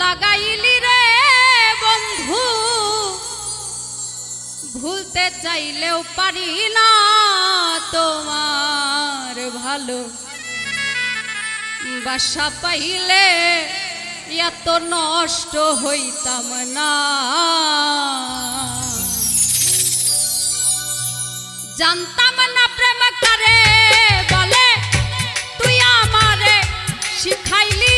লাগাইলি রে বন্ধু। ভুলতে চাইলেও পারি না তোমার ভালো। বাসা পাইলে এত নষ্ট হইতাম না। জানতাম না প্রেম করে বলে, তুই আমারে শিখাইলি